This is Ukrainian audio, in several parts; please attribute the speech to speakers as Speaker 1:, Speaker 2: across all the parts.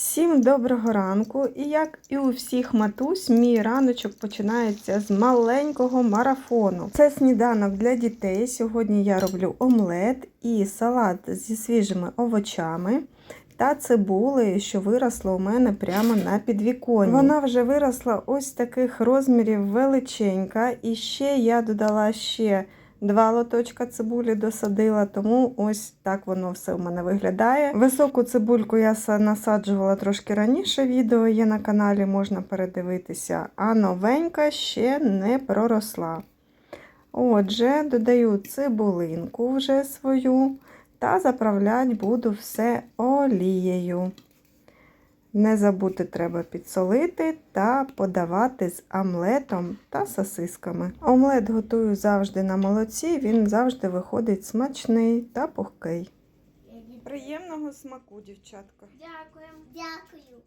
Speaker 1: Всім доброго ранку! І як і у всіх матусь, мій раночок починається з маленького марафону. Це сніданок для дітей. Сьогодні я роблю омлет і салат зі свіжими овочами. Та цибулею, що виросла у мене прямо на підвіконні. Вона вже виросла ось таких розмірів величенька. І ще я додала ще Два лоточка цибулі досадила, тому ось так воно все в мене виглядає. Високу цибульку я насаджувала трошки раніше. Відео є на каналі, можна передивитися, а новенька ще не проросла. Отже, додаю цибулинку вже свою та заправляти буду все олією. Не забути треба підсолити та подавати з омлетом та сосисками. Омлет готую завжди на молоці, він завжди виходить смачний та пухкий. Приємного смаку, дівчатка.
Speaker 2: Дякуємо. Дякую.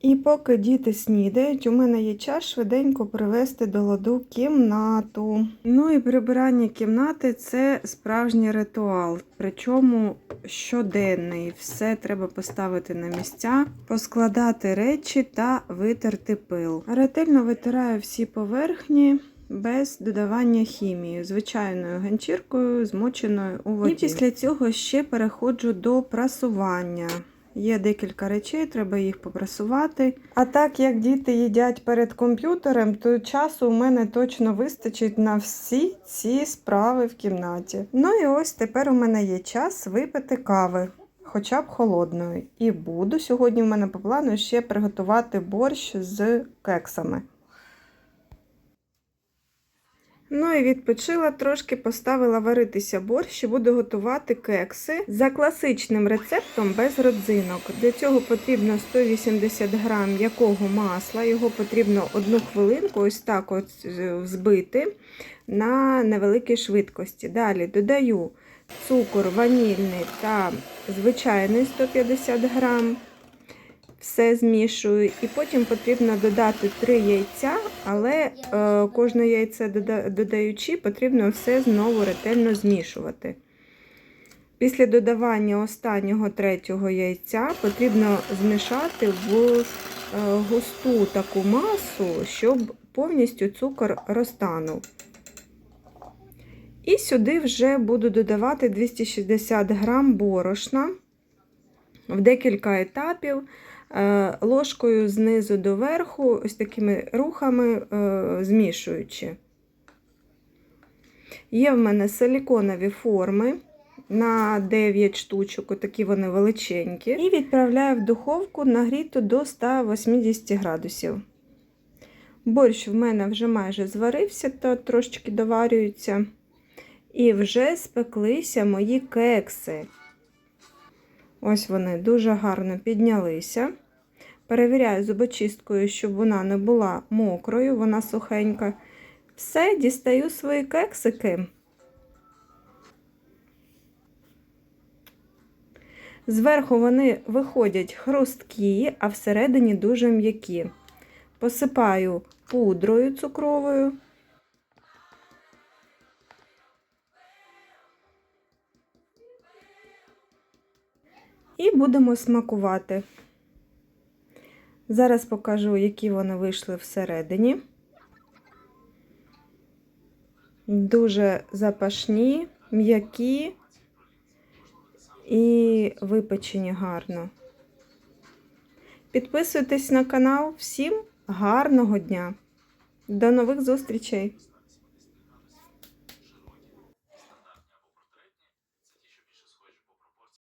Speaker 1: І поки діти снідають, у мене є час швиденько привести до ладу кімнату. Ну і прибирання кімнати це справжній ритуал, причому щоденний. Все треба поставити на місця, поскладати речі та витерти пил. Ретельно витираю всі поверхні. Без додавання хімії, звичайною ганчіркою, змоченою у воді. І після цього ще переходжу до прасування. Є декілька речей, треба їх попрасувати. А так як діти їдять перед комп'ютером, то часу у мене точно вистачить на всі ці справи в кімнаті. Ну і ось тепер у мене є час випити кави, хоча б холодної. І буду сьогодні у мене по плану ще приготувати борщ з кексами. Ну і відпочила, трошки поставила варитися борщ і буду готувати кекси за класичним рецептом без родзинок. Для цього потрібно 180 грам м'якого масла, його потрібно одну хвилинку ось так от взбити на невеликій швидкості. Далі додаю цукор ванільний та звичайний 150 грам все змішую, і потім потрібно додати 3 яйця, але е, кожне яйце додаючи, потрібно все знову ретельно змішувати. Після додавання останнього третього яйця потрібно змішати в е, густу таку масу, щоб повністю цукор розтанув. І сюди вже буду додавати 260 грам борошна в декілька етапів. Е, ложкою знизу до верху, ось такими рухами е, змішуючи. Є в мене силіконові форми на 9 штучок, такі вони величенькі. І відправляю в духовку нагріту до 180 градусів. Борщ в мене вже майже зварився, то трошечки доварюється. І вже спеклися мої кекси. Ось вони дуже гарно піднялися. Перевіряю зубочисткою, щоб вона не була мокрою, вона сухенька. Все, дістаю свої кексики. Зверху вони виходять хрусткі, а всередині дуже м'які. Посипаю пудрою цукровою. І будемо смакувати. Зараз покажу, які вони вийшли всередині. Дуже запашні, м'які і випечені гарно. Підписуйтесь на канал. Всім гарного дня! До нових зустрічей!